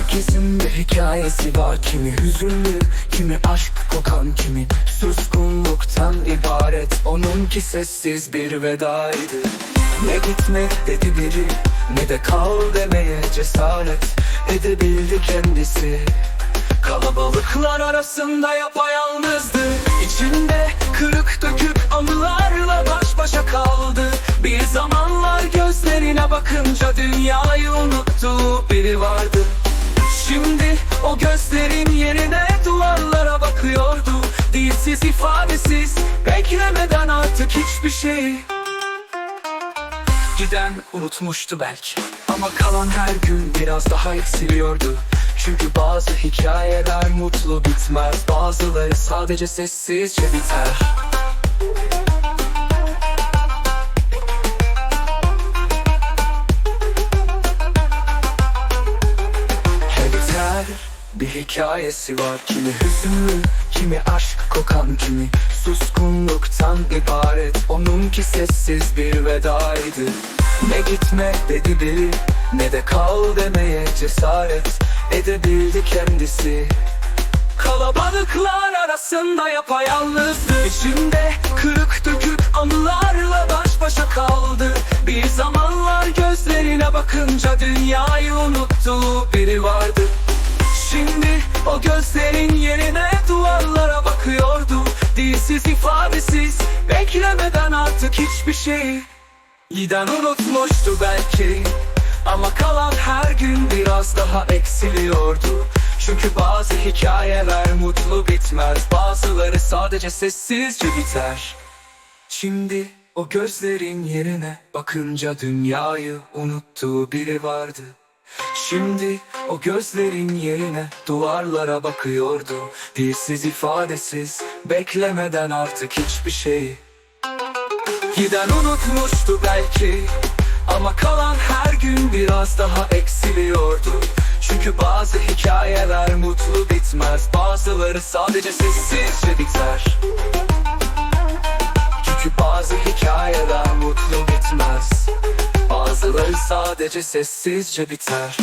Herkesin bir hikayesi var. Kimi hüzünlü, kimi aşk kokan Kimi suskunluktan ibaret. Onunki sessiz bir vedaydı. Ne gitme dedi biri Ne de kal demeye cesaret Edebildi kendisi. Kalabalıklar arasında yapayalnızdı. İçinde kırık dökük anılarla baş başa kaldı. Bir zamanlar gözlerine bakınca dünyayı unuttuğu biri vardı o gözlerin yerine duvarlara bakıyordu. Dilsiz ifadesiz beklemeden artık hiçbir şey. Giden unutmuştu belki Ama kalan her gün biraz daha eksiliyordu. Çünkü bazı hikayeler mutlu bitmez Bazıları sadece sessizce biter bir hikayesi var. Kimi hüzünlü, kimi aşk kokan Kimi. Suskunluktan ibaret. Onunki sessiz bir vedaydı. Ne gitme dedi biri Ne de kal demeye cesaret Edebildi kendisi. Kalabalıklar arasında yapayalnızdı. İçinde kırık dökük anılarla baş başa kaldı. Bir zamanlar gözlerine bakınca dünyayı unuttuğu biri vardı Şimdi o gözlerin yerine duvarlara bakıyordu. Dilsiz ifadesiz beklemeden artık hiçbir şey. Giden unutmuştu belki Ama kalan her gün biraz daha eksiliyordu. Çünkü bazı hikayeler mutlu bitmez Bazıları sadece sessizce biter. Şimdi o gözlerin yerine bakınca dünyayı unuttuğu biri vardı. Şimdi o gözlerin yerine duvarlara bakıyordu. Dilsiz ifadesiz beklemeden artık hiçbir şey. Giden unutmuştu belki Ama kalan her gün biraz daha eksiliyordu. Çünkü bazı hikayeler mutlu bitmez Bazıları sadece sessizce biter. Çünkü bazı hikayeler mutlu bitmez Bazıları sadece sessizce biter